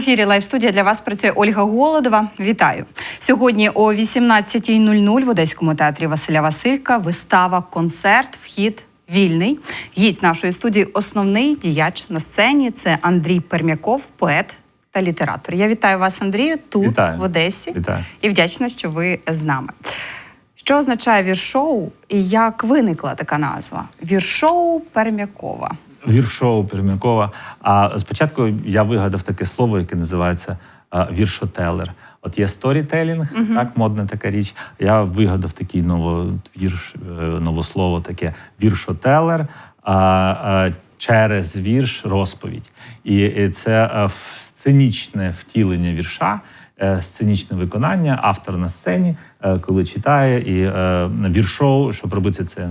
Ефірі Лайв студія для вас працює Ольга Голодова. Вітаю сьогодні о 18.00 в Одеському театрі Василя Василька. Вистава концерт. Вхід вільний. Гість нашої студії основний діяч на сцені. Це Андрій Пермяков, поет та літератор. Я вітаю вас, Андрію, тут Вітаю. в Одесі. Вітаю. І вдячна, що ви з нами. Що означає віршоу і як виникла така назва? Віршоу Пермякова. Віршоу Пермякова. А спочатку я вигадав таке слово, яке називається віршотелер. От є сторітелінг, так модна така річ. Я вигадав такий нововірш, е, новослово таке віршотелер. Через вірш розповідь. І, це е, сценічне втілення вірша. е, Сценічне виконання, автор на сцені, коли читає, і віршоу, щоб робити це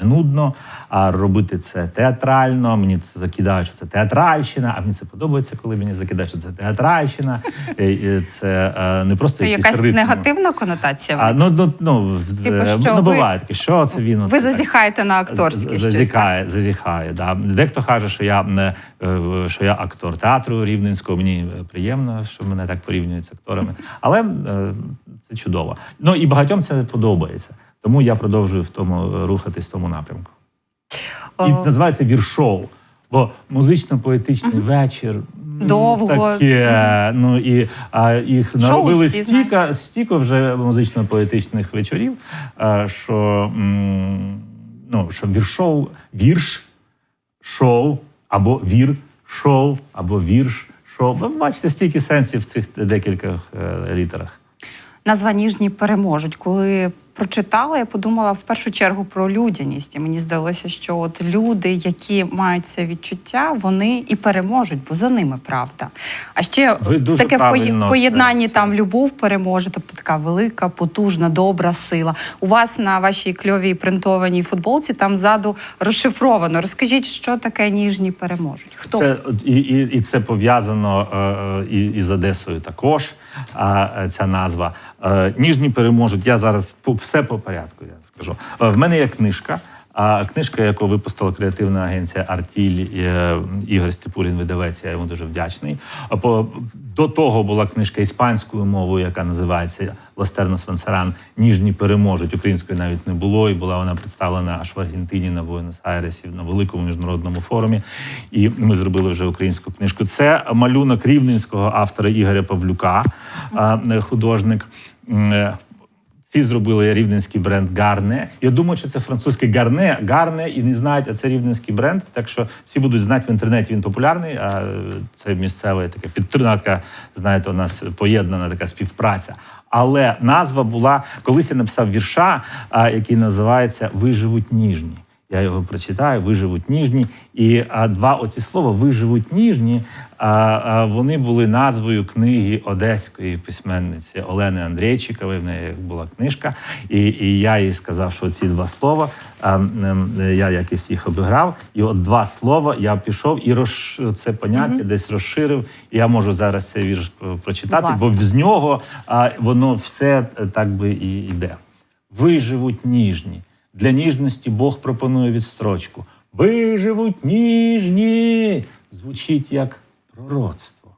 не нудно, а робити це театрально. Мені це закидають, що це театральщина, а мені це подобається, коли мені закидають, що це театральщина. Це е, не просто Це якась ритм. негативна конотація. А, ну, ну, ну, Типу, е, що ну, буває таке, що це він? Ви зазіхаєте на акторське щось. так? Зазіхає, зазіхає. Да. Дехто каже, що я не е, що я актор театру рівненського. Мені приємно, що мене так порівнюють з акторами. Але це чудово. Ну і багатьом це подобається. Тому я продовжую в тому е, рухатись в тому напрямку. І називається віршоу. Бо музично-поетичний вечір Довго. таке. Ну і а, їх наробили стільки, стільки вже музично-поетичних вечорів, а, що, ну, що віршоу, вірш, шоу, або вір, шоу, або вірш, шоу. Ви бачите стільки сенсів в цих декількох е, літерах. Назва ніжні переможуть. Коли прочитала, я подумала в першу чергу про людяність. І мені здалося, що от люди, які мають це відчуття, вони і переможуть, бо за ними правда. А ще Ви дуже таке в поєднанні це- там любов переможе, тобто така велика, потужна, добра сила. У вас на вашій кльовій принтованій футболці там ззаду розшифровано. Розкажіть, що таке ніжні переможуть? Хто Це і, і, і це пов'язано е, е, і, і з Одесою також. А е, ця назва Е, ніжні переможуть. Я зараз все по порядку. Я скажу. Е, В мене є книжка. А книжка, яку випустила креативна агенція Артіль е, Ігор Степурін, видавець, я йому дуже вдячний. До того була книжка іспанською мовою, яка називається Ластернос Вансаран Ніжні переможуть. Української навіть не було, і була вона представлена аж в Аргентині на Буенос-Айресі на великому міжнародному форумі. І ми зробили вже українську книжку. Це малюнок рівненського автора Ігоря Павлюка, е, художник. Ці зробили рівненський бренд Гарне. Я думаю, що це французький Гарне, Гарне, і не знають, а це рівненський бренд. Так що всі будуть знати в інтернеті. Він популярний. А це місцева така підтримка. Знаєте, у нас поєднана така співпраця. Але назва була колись я написав вірша, який називається Виживуть ніжні. Я його прочитаю, виживуть ніжні. І а, два оці слова виживуть ніжні. А, а, вони були назвою книги одеської письменниці Олени Андрійчикової. В неї була книжка, і, і я їй сказав, що ці два слова а, я якось їх обіграв. І от два слова я пішов і роз, це поняття десь розширив. І я можу зараз цей вірш е, прочитати, ласка. бо з нього а, воно все е, так би і йде. Виживуть ніжні. Для ніжності Бог пропонує відстрочку. Виживуть ніжні. Звучить як пророцтво.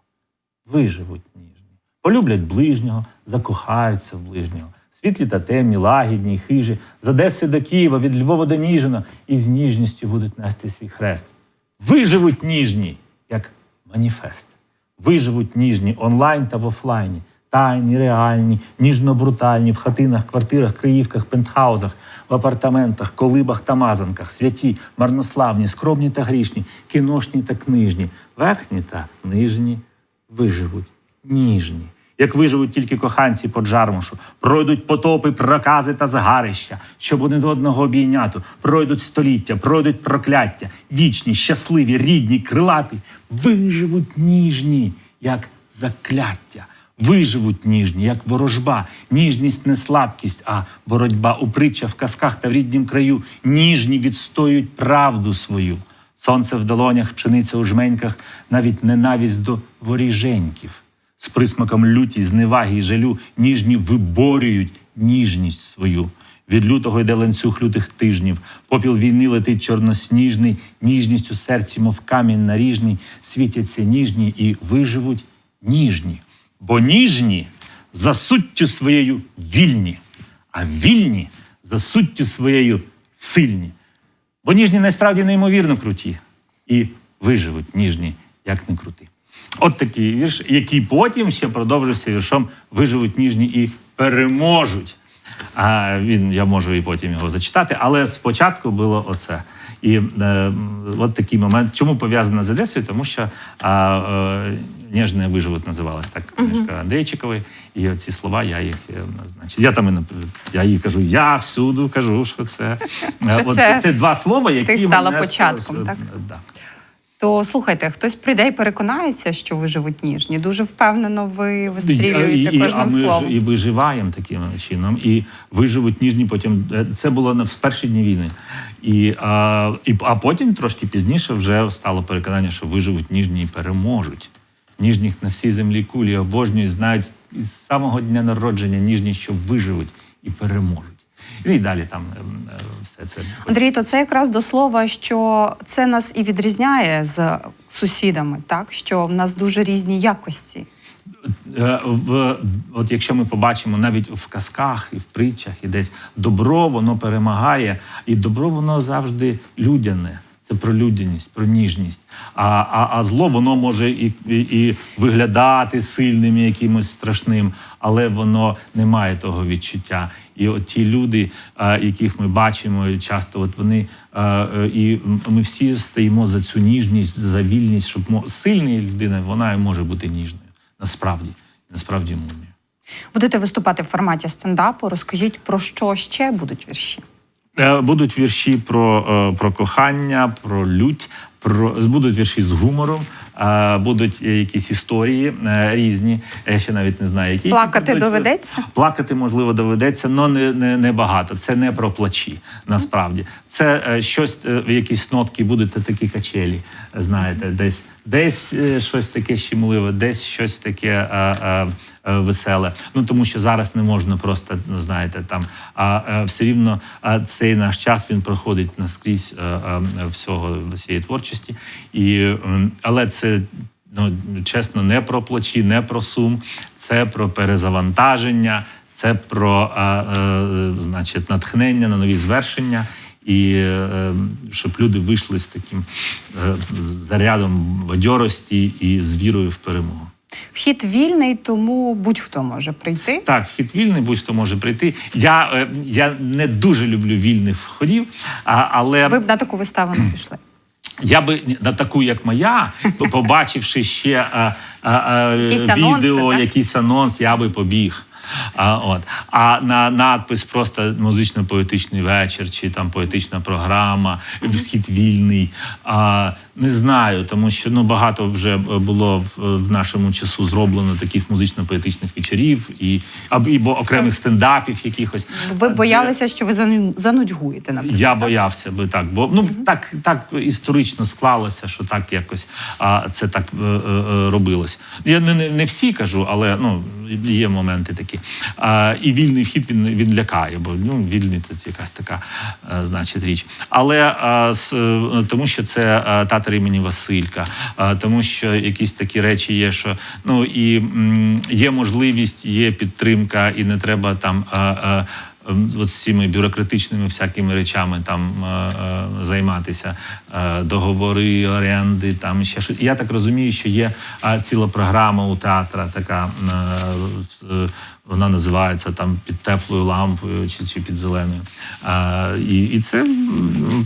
Виживуть ніжні. Полюблять ближнього, закохаються в ближнього. Світлі та темні, лагідні, й хижі, з Одеси до Києва, від Львова до Ніжина, і з ніжністю будуть нести свій хрест. Виживуть ніжні, як маніфест. Виживуть ніжні онлайн та в офлайні, тайні, реальні, ніжно-брутальні в хатинах, квартирах, криївках, пентхаузах, в апартаментах, колибах та мазанках, святі, марнославні, скромні та грішні, кіношні та книжні, верхні та нижні виживуть. Ніжні. Як виживуть тільки коханці по джармушу, пройдуть потопи, прокази та згарища, щоб один одного обійняти, пройдуть століття, пройдуть прокляття, вічні, щасливі, рідні, крилаті, виживуть ніжні, як закляття. Виживуть ніжні, як ворожба, ніжність не слабкість, а боротьба у притчах, в казках та в ріднім краю. Ніжні відстоюють правду свою. Сонце в долонях, пшениця у жменьках, навіть ненависть до воріженьків. З присмаком люті, зневаги й жалю ніжні виборюють ніжність свою. Від лютого йде ланцюг лютих тижнів. Попіл війни летить чорносніжний, ніжність у серці, мов камінь наріжний, світяться ніжні і виживуть ніжні. Бо ніжні за суттю своєю вільні, а вільні за суттю своєю сильні. Бо ніжні насправді неймовірно круті. І виживуть ніжні, як не крути. От такий вірш, який потім ще продовжився віршом Виживуть ніжні і переможуть. А він, я можу і потім його зачитати, але спочатку було оце. І е, от такий момент. Чому пов'язано з Одесою? Тому що а, е, «Ніжне виживуть називалась так книжка Андрейчикової. І ці слова я їх е, значить. Я там і я їй кажу, я всюду кажу, що це. Е, Що от це це два слова, які стала мене- початком, так? Да. То слухайте, хтось прийде і переконається, що ви живуть ніжні. Дуже впевнено ви вистрілюєте кожним а ми словом. ж і виживаємо таким чином, і виживуть ніжні. Потім е, це було в перші дні війни. І, а, і а потім трошки пізніше вже стало переконання, що виживуть ніжні і переможуть. Ніжніх на всій землі кулі обожнюють, знають з самого дня народження ніжні, що виживуть і переможуть. Ну, І далі там ем, е, все це. Андрій, то це якраз до слова, що це нас і відрізняє з сусідами, так що в нас дуже різні якості. Е, в, от якщо ми побачимо навіть в казках і в притчах, і десь добро воно перемагає, і добро воно завжди людяне. Це про людяність, про ніжність. А, а, а зло воно може і, і, і виглядати сильним, і якимось страшним, але воно не має того відчуття. І от ті люди, яких ми бачимо, часто от вони е, і ми всі стоїмо за цю ніжність, за вільність, щоб сильна людина, вона і може бути ніжною. Насправді, насправді мумія. Будете виступати в форматі стендапу. Розкажіть про що ще будуть вірші. Е, Будуть вірші про, е, про кохання, про лють, про будуть вірші з гумором, будуть е, якісь історії е, різні. Я ще навіть не знаю, які Плакати Будуть- доведеться? Плакати можливо доведеться, але не, не, не багато. Це не про плачі. Насправді це е, щось, е, якісь нотки будуть такі качелі. Знаєте, десь десь е, щось таке щемливе, десь щось таке. е, е, е, Веселе, ну тому що зараз не можна просто ну, знаєте там. А е, все рівно а, цей наш час він проходить наскрізь е, е, всього всієї творчості, і але це ну чесно, не про плачі, не про сум, це про перезавантаження, це про а, е, значить, натхнення на нові звершення. І е, щоб люди вийшли з таким е, зарядом бадьорості і з вірою в перемогу. Вхід вільний, тому будь-хто може прийти. Так, вхід вільний, будь-хто може прийти. Я, е, я не дуже люблю вільних входів, а, але Ви б на таку виставу не пішли. Я би на таку, як моя, побачивши ще а, а, а, Якісь відео, анонси, якийсь анонс, я би побіг. А, от. а на надпис просто музично-поетичний вечір чи там поетична програма, вхід вільний. А, не знаю, тому що ну багато вже було в, в нашому часу зроблено таких музично-поетичних вечорів і або окремих стендапів якихось. Ви боялися, що ви зану- занудьгуєте, наприклад. Я так? боявся би так, бо ну так, так історично склалося, що так якось а, це так е, е, е, робилось. Я не, не, не всі кажу, але ну є моменти такі. А, і вільний вхід він, він лякає, бо ну вільний це якась така, е, значить, річ. Але е, тому, що це е, татар імені Василька, тому що якісь такі речі є, що ну і є можливість, є підтримка, і не треба там. От з цими бюрократичними всякими речами там е, займатися, е, договори, оренди, там ще щось. Я так розумію, що є ціла програма у театра, така е, е, вона називається там під теплою лампою чи, чи під зеленою. Е, і, і це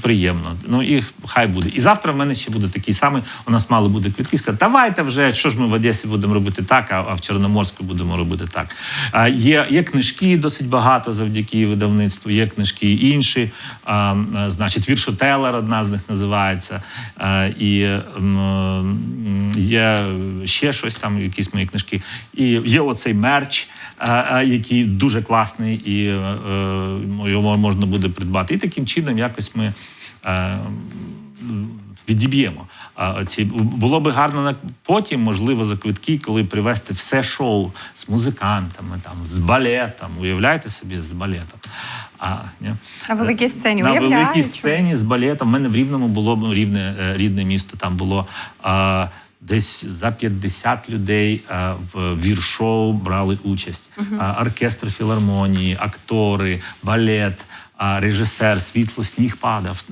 приємно. Ну і хай буде. І завтра в мене ще буде такий самий. У нас мали бути квитки. Сказати, давайте вже, що ж ми в Одесі будемо робити так, а, а в Чорноморську будемо робити так. А, є, є книжки досить багато завдяки видавництву, є книжки інші. А, а, значить, віршотелер одна з них називається. А, і є ще щось там, якісь мої книжки. І є оцей мерч. Який дуже класний, і е, е, його можна буде придбати. І таким чином якось ми е, відіб'ємо. Ці було би гарно на потім, можливо, за квитки, коли привезти все шоу з музикантами, там з балетом. Уявляєте собі з балетом. А, ні? На великій сцені, на уявляю, великій сцені з балетом. У мене в Рівному було рівне е, рідне місто. Там було а, десь за 50 людей е, в вір-шоу брали участь. А, Оркестр філармонії, актори, балет. А режисер, світло, сніг падав,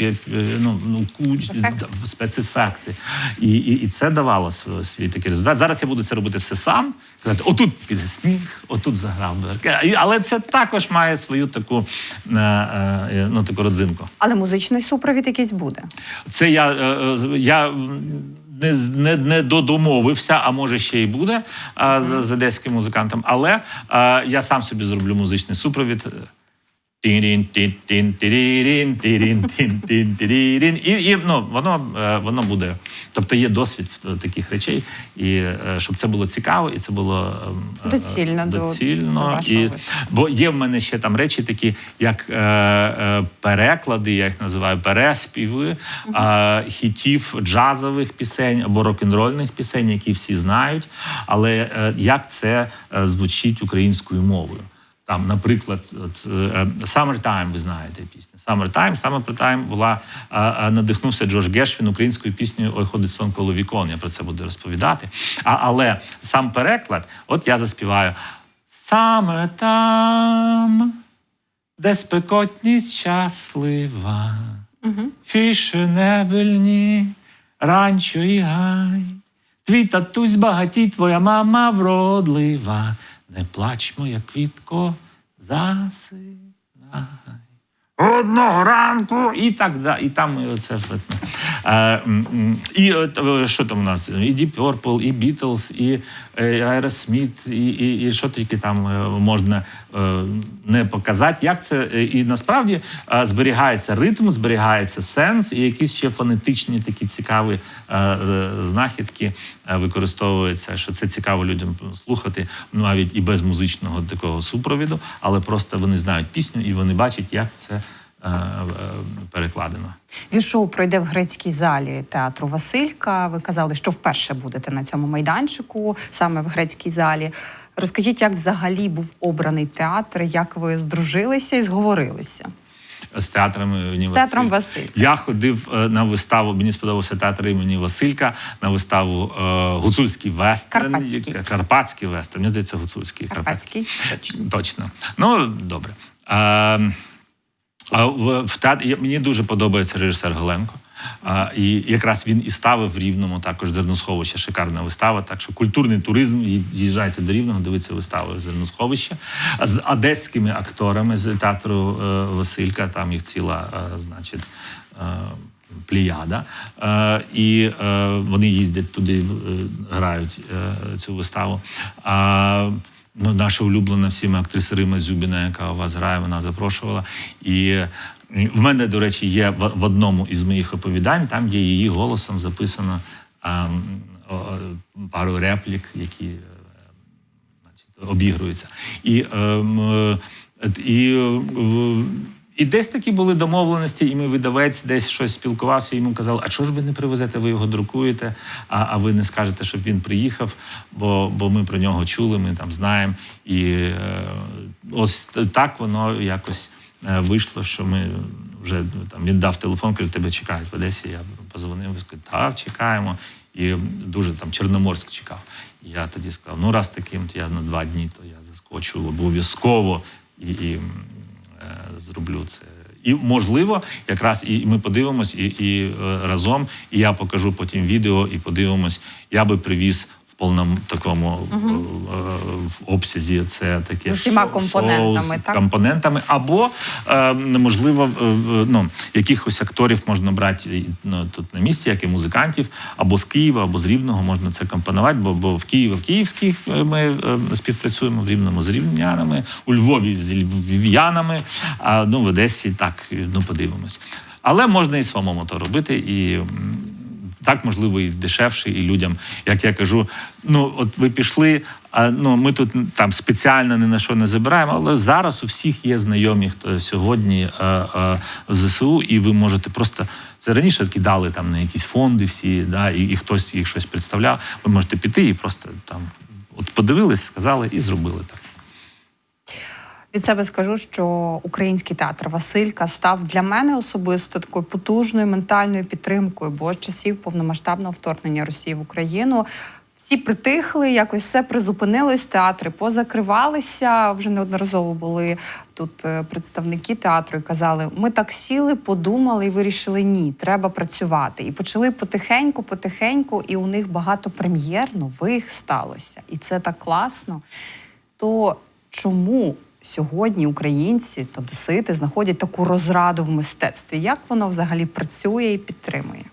е, ну, ну, куч, спецефекти. І, і, і це давало св- свій такий результат. Зараз я буду це робити все сам. Казати, отут піде сніг, отут заграв. би Але це також має свою таку, е, е, ну, таку родзинку. Але музичний супровід якийсь буде. Це я, е, е, я не, не, не додомовився, а може ще й буде а, з, з одеським музикантом. Але а, я сам собі зроблю музичний супровід. І, і ну, воно, е, воно буде. Тобто є досвід в таких речей, і е, щоб це було цікаво, і це було е, е, Доцільно до- доцільно. до і. Бо є в мене ще там речі, такі, як е, е, переклади, я їх називаю переспіви е, хітів джазових пісень або рок-н-рольних пісень, які всі знають. Але е, як це е, звучить українською мовою? Там, наприклад, от, е, Summertime, ви знаєте пісню. Summertime, Summertime була е, е, надихнувся Джордж Гешвін українською піснею Ой, ходить сон коло вікон. Я про це буду розповідати. А, але сам переклад, от я заспіваю Summertime, де спекотність щаслива, фішенебельні, ранчо і гай. Твій татусь багатій, твоя мама вродлива. Не плач, моя квітко, засинай. Одного ранку і так далі. І там і оце фетне. Е, і от, що там у нас? І Deep Purple, і Beatles, і е, Aerosmith, і, і, і що тільки там е, можна не показати. Як це е, і насправді е, зберігається ритм, зберігається сенс, і якісь ще фонетичні такі цікаві е, е, знахідки е, використовуються. Що це цікаво людям слухати, навіть і без музичного такого супровіду, але просто вони знають пісню і вони бачать, як це е, е, перекладено. Віршоу пройде в грецькій залі театру Василька. Ви казали, що вперше будете на цьому майданчику, саме в грецькій залі. Розкажіть, як взагалі був обраний театр, як ви здружилися і зговорилися? З театрами імені З театром Василь- Василька. Я ходив е, на виставу. Мені сподобався театр імені Василька на виставу е, Гуцульський вестерн. Карпатський. як- Карпатський вестерн. Мені здається, гуцульський. Карпатський, точно. Точно. Ну, добре. А, а в, в театрі мені дуже подобається режисер Голенко. І якраз він і ставив в Рівному також зерносховище, шикарна вистава. Так що культурний туризм, їжджайте до Рівного, дивіться виставу зерносховище з одеськими акторами з театру е, Василька. Там їх ціла, е, значить. е, Пліяда, і вони їздять туди, грають цю виставу. Ну, наша улюблена всіми актриса Рима Зюбіна, яка у вас грає, вона запрошувала. І в мене, до речі, є в, одному із моїх оповідань, там є її голосом записано а, о, о, пару реплік, які е, значить, обігруються. І, ем, е, і, е, і десь такі були домовленості, і ми видавець десь щось спілкувався, і йому казали, а чого ж ви не привезете, ви його друкуєте, а, а ви не скажете, щоб він приїхав, бо, бо ми про нього чули, ми там знаємо. І ось так воно якось вийшло, що ми вже ну, там він дав телефон, каже, тебе чекають в Одесі. Я позвонив, сказав, так, чекаємо. І дуже там Чорноморськ чекав. І я тоді сказав: ну раз таким, то я на два дні, то я заскочу обов'язково і, і е, зроблю це. І можливо, якраз і ми подивимось, і, і е, разом, і я покажу потім відео, і подивимось. Я би привіз повному такому е, в обсязі це таке З усіма шоу- компонентами, шоу з так? компонентами, або е, можливо, ну якихось акторів можна брати ну, тут на місці, як і музикантів, або з Києва, або з Рівного можна це компонувати, бо, бо в Києві в Київських е, ми співпрацюємо в Рівному з рівнянами, у Львові з львів'янами, а ну в Одесі так ну подивимось. Але можна і самому то робити, і так можливо і дешевше, і людям, як я кажу, ну от ви пішли. А ну ми тут там спеціально ні на що не забираємо, але зараз у всіх є знайомі, хто сьогодні е, е, в ЗСУ, і ви можете просто це раніше кидали там на якісь фонди, всі, да, і, і хтось їх щось представляв. Ви можете піти і просто там от подивились, сказали і зробили так. Від себе скажу, що український театр Василька став для мене особисто такою потужною ментальною підтримкою, бо з часів повномасштабного вторгнення Росії в Україну. Всі притихли, якось все призупинилось, театри позакривалися. Вже неодноразово були тут е, представники театру і казали: ми так сіли, подумали і вирішили ні, треба працювати. І почали потихеньку, потихеньку, і у них багато прем'єр нових сталося. І це так класно. То чому сьогодні українці та досити знаходять таку розраду в мистецтві? Як воно взагалі працює і підтримує?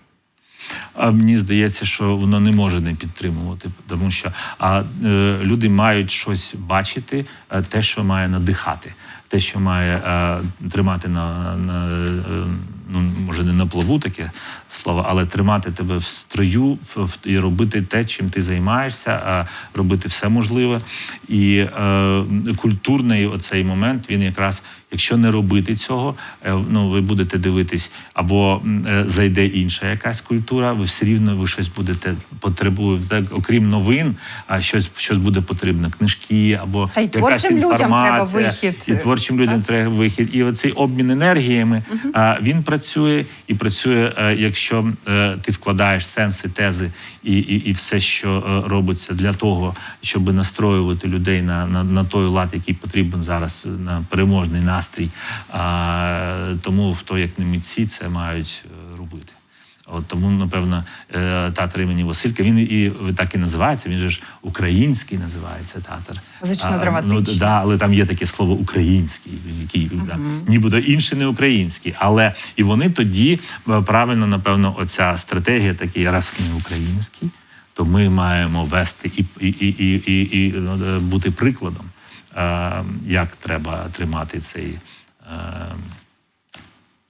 А мені здається, що воно не може не підтримувати, тому що а, е, люди мають щось бачити, е, те, що має надихати, те, що має е, тримати на, на е, ну може не на плаву таке слово, але тримати тебе в строю в, і робити те, чим ти займаєшся, а робити все можливе. І е, культурний оцей момент він якраз. Якщо не робити цього, е, ну ви будете дивитись, або е, зайде інша якась культура, ви все рівно ви щось будете потребуєте, окрім новин, а щось щось буде потрібно, книжки або Та й якась творчим людям треба інформація. вихід. І творчим людям треба вихід. І оцей обмін енергіями а, він працює і працює, е, якщо е, ти вкладаєш сенси, тези і, і, і все, що е, робиться для того, щоб настроювати людей на, на, на той лад, який потрібен зараз е, на переможний настрій. А, тому хто як не митці це мають. От тому, напевно, е, театр імені Василька, він і так і називається. Він же ж український називається театр. Музично-драматичний. Ну, да, але там є таке слово український, який да, нібито інший не український. Але і вони тоді е, правильно, напевно, оця стратегія такий, раз ми український, то ми маємо вести і, і, і, і, і, і е, бути прикладом, як треба тримати цей.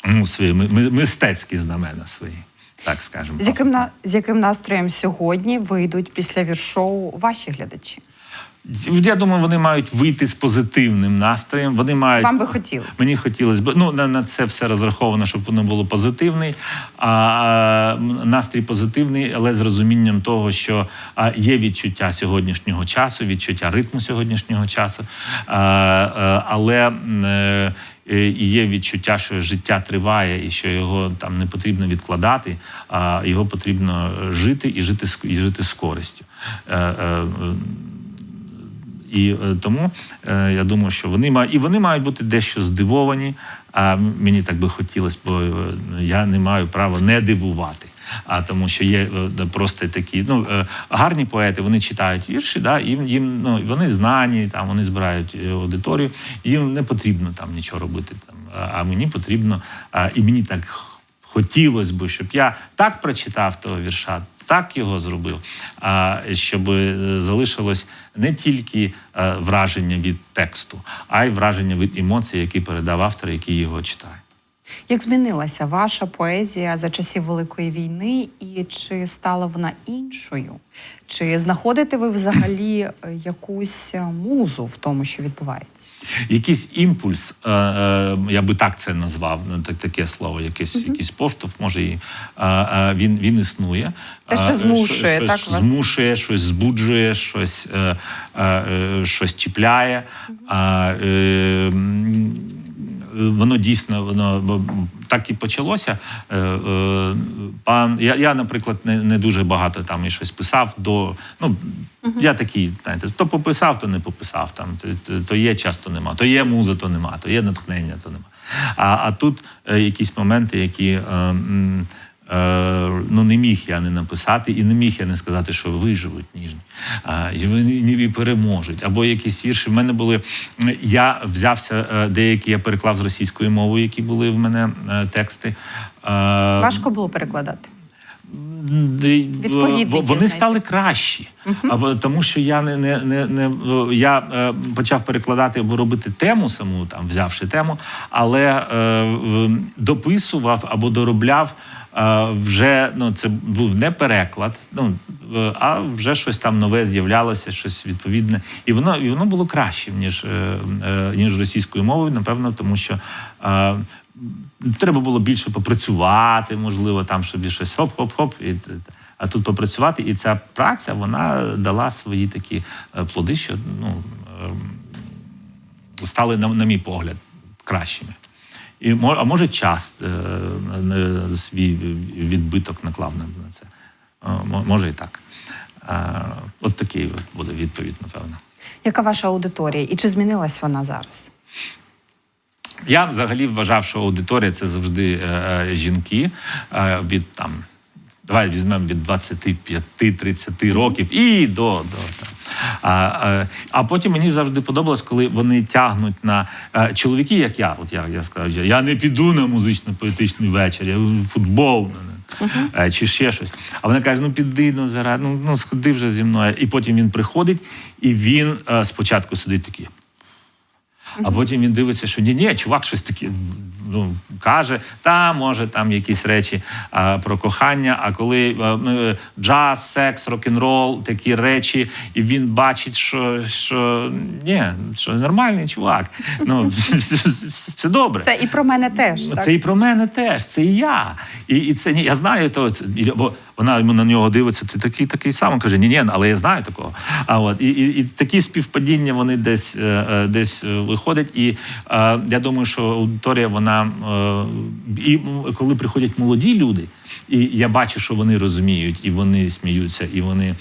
Ну, свої ми- ми- мистецькі знамена свої, так скажемо. З яким, на, з яким настроєм сьогодні вийдуть після віршоу ваші глядачі? Я думаю, вони мають вийти з позитивним настроєм. Вони мають Вам би хотілося? Мені хотілося б. Ну на, на це все розраховано, щоб воно було позитивний. А настрій позитивний, але з розумінням того, що а, є відчуття сьогоднішнього часу, відчуття ритму сьогоднішнього часу. А, а, але е, і є відчуття, що життя триває, і що його там не потрібно відкладати, а його потрібно жити і жити і жити з користю. Е, е, і е, тому е, я думаю, що вони мають і вони мають бути дещо здивовані. А мені так би хотілося, бо е, я не маю права не дивувати. А тому, що є е, просто такі ну е, гарні поети, вони читають вірші, да, їм їм ну вони знані, там вони збирають е, аудиторію. Їм не потрібно там нічого робити. Там а- мені потрібно, а, і мені так хотілося б, щоб я так прочитав того вірша, так його зробив, щоб залишилось не тільки враження від тексту, а й враження від емоцій, які передав автор, який його читає. Як змінилася ваша поезія за часів Великої війни, і чи стала вона іншою? Чи знаходите ви взагалі е, якусь е, музу в тому, що відбувається? Якийсь імпульс, е, я би так це назвав, так, таке слово, якийсь, якийсь поштовх, може, і, він, він існує. Те, що змушує, щось так, вас? змушує, щось збуджує, щось, щось чіпляє. М, Воно дійсно воно так і почалося. Е, е, Пан я, я, наприклад, не, не дуже багато там і щось писав до. Ну я такий, знаєте, то пописав, то не пописав. Там то, то, є час, то нема, то є муза, то нема, то є натхнення, то нема. А, а тут е, якісь моменти, які. Е, ну не міг я не написати, і не міг я не сказати, що виживуть ніжні, і вони і переможуть. Або якісь вірші. В мене були. Я взявся е, деякі, я переклав з російської мови, які були в мене е, тексти. Е, Важко було перекладати. Відповідники Вони знайти. стали кращі, або тому, що я не, не, не, не я е, почав перекладати або робити тему саму, там взявши тему, але е, дописував або доробляв. Вже ну це був не переклад, ну е, а вже щось там нове з'являлося, щось відповідне, і воно і воно було кращим ніж е, е, ніж російською мовою, напевно, тому що треба було більше попрацювати, можливо, там собі щось хоп-хоп-хоп. І, а тут попрацювати. І ця праця вона дала свої такі плоди, що ну. стали, на, на мій погляд, кращими. І, а може, час е, свій відбиток наклав на це. Е, мо- Може і так. Е, От такий буде відповідь, напевно. Яка ваша аудиторія і чи змінилась вона зараз? Я взагалі вважав, що аудиторія це завжди жінки від там. Давай візьмемо від 25-30 років і до. до. А, а, а потім мені завжди подобалось, коли вони тягнуть на е, чоловіки, як я. От я, я сказав, я, не піду на музично-поетичний вечір, я футбол е, чи ще щось. А вона каже: ну піди, ну зараз, ну, ну сходи вже зі мною. І потім він приходить, і він е, спочатку сидить такий. А потім він дивиться, що ні, ні, чувак щось таке ну, каже, та може там якісь речі а, про кохання. А коли а, ну, джаз, секс, рок-н-рол, такі речі, і він бачить, що, що ні, що нормальний чувак. Ну все, добре. Це і про мене теж. Так? Це і про мене теж, це і я. І, і це ні, я знаю то, бо вона йому на нього дивиться, ти такий такий самий каже, ні, ні, але я знаю такого. А от і, і, і такі співпадіння вони десь е, е, десь е, виходять. І е, я думаю, що аудиторія, вона е, і коли приходять молоді люди. І я бачу, що вони розуміють, і вони сміються, і вони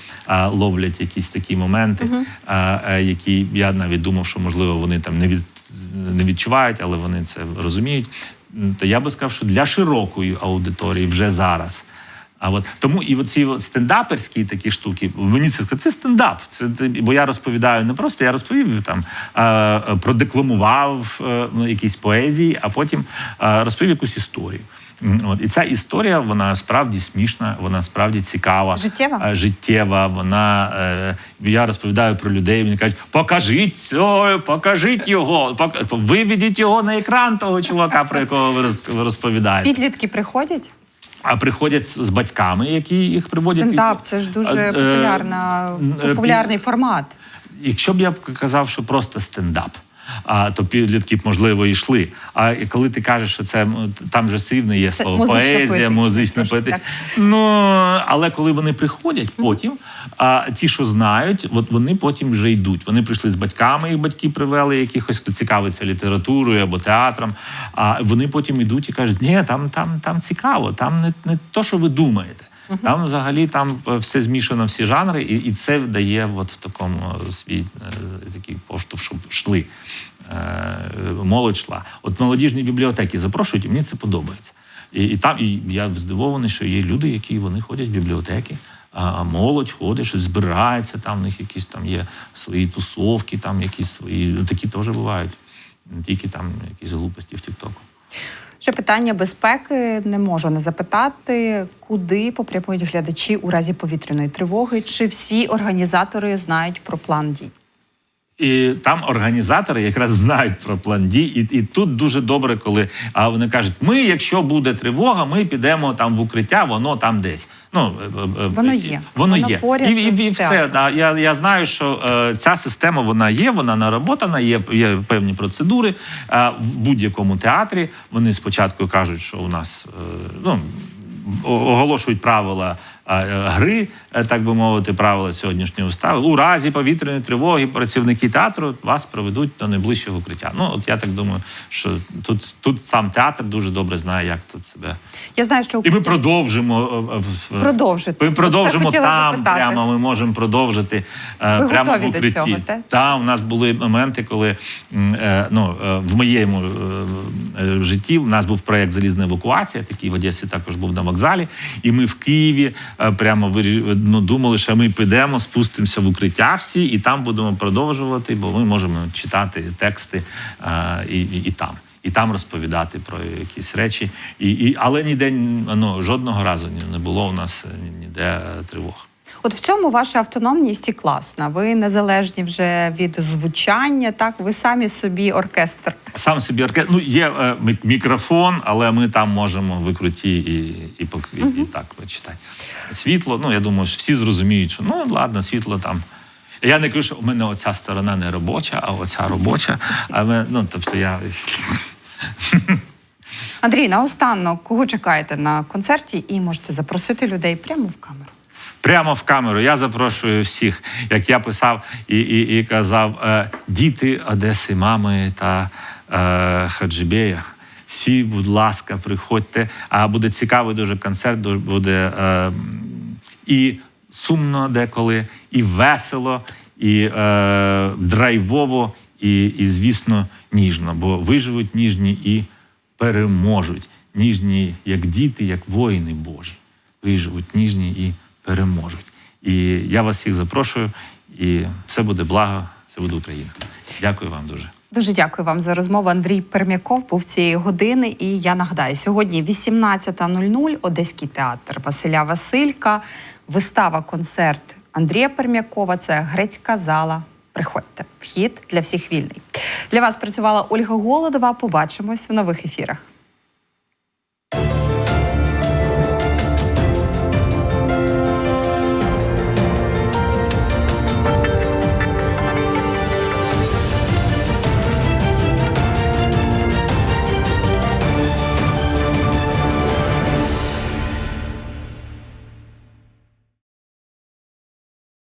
ловлять якісь такі моменти, а, які я навіть думав, що можливо вони там не від не відчувають, але вони це розуміють. То я би сказав, що для широкої аудиторії вже зараз. А от тому і оці от стендаперські такі штуки, мені це сказати, це стендап. Це, це бо я розповідаю не просто, я розповів там, е, продекламував е, ну, якісь поезії, а потім е, розповів якусь історію. От і ця історія, вона справді смішна, вона справді цікава, Життєва? Е, життєва. Вона е, я розповідаю про людей. Вони кажуть, покажіть цього, покажіть його, пок- виведіть його на екран того чувака, про якого ви розповідаєте. Підлітки приходять? А приходять з батьками, які їх приводять. Стендап це ж дуже е, популярна, е, популярний формат. Якщо б я казав, що просто стендап. А то підлітки б можливо йшли. А коли ти кажеш, що це там же все рівно є слово музично-поетичне поезія, музична так. Ну але коли вони приходять потім, а ті, що знають, от вони потім вже йдуть. Вони прийшли з батьками, їх батьки привели якихось, хто цікавиться літературою або театром. А вони потім йдуть і кажуть, ні, там, там, там цікаво, там не, не то, що ви думаєте. Там взагалі там е, все змішано, всі жанри, і, і це дає от в такому е, свій е, такий поштовх, щоб йшли. Е, молодь йшла. От молодіжні бібліотеки запрошують, і мені це подобається. І, і там і я здивований, що є люди, які вони ходять в бібліотеки. А молодь ходить, збирається, там в них якісь там є свої тусовки, там якісь свої. Ну, такі теж бувають. Не тільки там якісь глупості в Тіктоку. Ще питання безпеки не можу не запитати, куди попрямують глядачі у разі повітряної тривоги, чи всі організатори знають про план дій? І там організатори якраз знають про план дій, і, і тут дуже добре, коли а вони кажуть: ми, якщо буде тривога, ми підемо там в укриття, воно там десь. Ну е, е, Воно е, є. Воно, Воно є. поряд і, і, і все. Да, я, я знаю, що е, ця система вона є, вона нароботана, є, є певні процедури. Е, в будь-якому театрі вони спочатку кажуть, що у нас е, ну, оголошують правила гри, е, так би мовити, правила сьогоднішньої устави. У разі повітряної тривоги працівники театру вас проведуть до найближчого укриття. Ну от я так думаю, що тут, тут сам театр дуже добре знає, як тут себе. Я знаю, що І ми продовжимо е, Продовжити. Ми продовжимо там. запитати. Прямо ми можемо продовжити е, Ви прямо готові в до укритті. цього, те? Та у нас були моменти, коли е, ну е, в моєму е, е, житті в нас був проект залізна евакуація. Такий в Одесі також був на вокзалі. І ми в Києві е, прямо вирі- ну, думали, що ми підемо, спустимося в укриття всі, і там будемо продовжувати, бо ми можемо читати тексти е, і, і, і там. І там розповідати про якісь речі, і, і але ніде ну, жодного разу не було у нас е, ніде е, тривог. От в цьому ваша автономність і класна. Ви незалежні вже від звучання, так ви самі собі оркестр. Сам собі оркестр. Ну, є е, мікрофон, але ми там можемо в ікруті і, і, і, і так читати. Світло, ну я думаю, що всі зрозуміють, що ну ладно, світло там. Я не кажу, що у мене оця сторона не робоча, а оця робоча. А ми, ну, тобто я Андрій, наостанок, кого чекаєте на концерті, і можете запросити людей прямо в камеру. Прямо в камеру. Я запрошую всіх, як я писав і, і, і казав, е, діти Одеси, мами та е, Хаджибея. Всі, будь ласка, приходьте. А буде цікавий дуже концерт. Буде е, і сумно деколи, і весело, і е, драйвово, і, і, звісно, ніжно. Бо виживуть ніжні і переможуть. Ніжні, як діти, як воїни Божі. Виживуть ніжні і переможуть. І я вас всіх запрошую, і все буде благо, все буде Україна. Дякую вам дуже. Дуже дякую вам за розмову. Андрій Пермяков був цієї години. І я нагадаю, сьогодні 18.00 Одеський театр Василя Василька, вистава концерт Андрія Пермякова. Це грецька зала. Приходьте. Вхід для всіх вільний. Для вас працювала Ольга Голодова. Побачимось в нових ефірах.